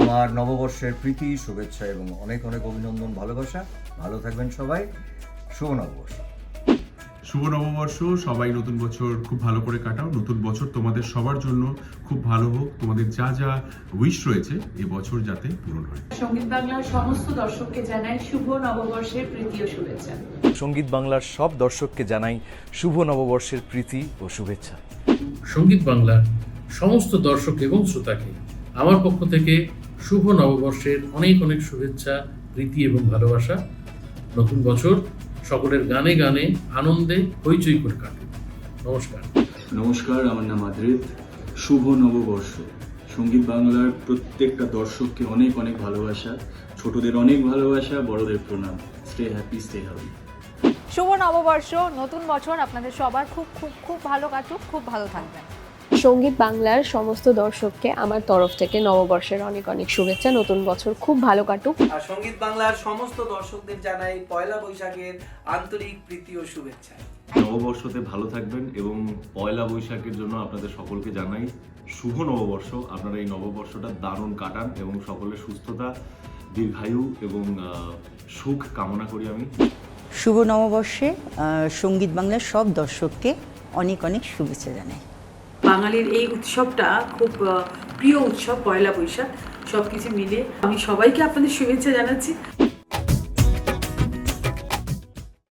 আমার নববর্ষের প্রীতি শুভেচ্ছা এবং অনেক অনেক অভিনন্দন ভালোবাসা। ভালো থাকবেন সবাই। শুভ নববর্ষ। শুভ নববর্ষ। সবাই নতুন বছর খুব ভালো করে কাটাও। নতুন বছর তোমাদের সবার জন্য খুব ভালো হোক। তোমাদের যা যা উইশ রয়েছে এ বছর যাতে পূরণ হয়। সংগীত বাংলার সমস্ত দর্শককে জানাই শুভ নববর্ষের প্রীতি ও শুভেচ্ছা। সংগীত বাংলার সব দর্শককে জানাই শুভ নববর্ষের প্রীতি ও শুভেচ্ছা। সংগীত বাংলার সমস্ত দর্শক এবং শ্রোতাকে আমার পক্ষ থেকে শুভ নববর্ষের অনেক অনেক শুভেচ্ছা প্রীতি এবং ভালোবাসা। নতুন বছর সকলের গানে গানে আনন্দে হইচই করে কাটুক। নমস্কার। নমস্কার আমার নাম আদ্রিত। শুভ নববর্ষ। সংগীত বাংলার প্রত্যেকটা দর্শককে অনেক অনেক ভালোবাসা ছোটদের অনেক ভালোবাসা বড়দের প্রণাম। স্টে হ্যাপি স্টে হেলদি শুভ নববর্ষ নতুন বছর আপনাদের সবার। খুব খুব খুব ভালো কাটুক খুব ভালো থাকবেন। সংগীত বাংলার সমস্ত দর্শককে আমার তরফ থেকে নববর্ষের অনেক অনেক শুভেচ্ছা। নতুন বছর খুব ভালো কাটুক। আর সংগীত বাংলার সমস্ত দর্শকদের জানাই পয়লা বৈশাখের আন্তরিক প্রীতি ও শুভেচ্ছা। নববর্ষতে ভালো থাকবেন এবং পয়লা বৈশাখের জন্য আপনাদের সকলকে জানাই শুভ নববর্ষ। আপনারা এই নববর্ষটা দারুণ কাটান এবং সকলের সুস্থতা দীর্ঘায়ু এবং সুখ কামনা করি আমি। শুভ নববর্ষে সংগীত বাংলার সব দর্শককে অনেক অনেক শুভেচ্ছা জানাই। বাঙালির এই উৎসবটা খুব প্রিয় উৎসব, পয়লা বৈশাখ সব কিছু মিলে আমি সবাইকে আপনাদের শুভেচ্ছা জানাচ্ছি।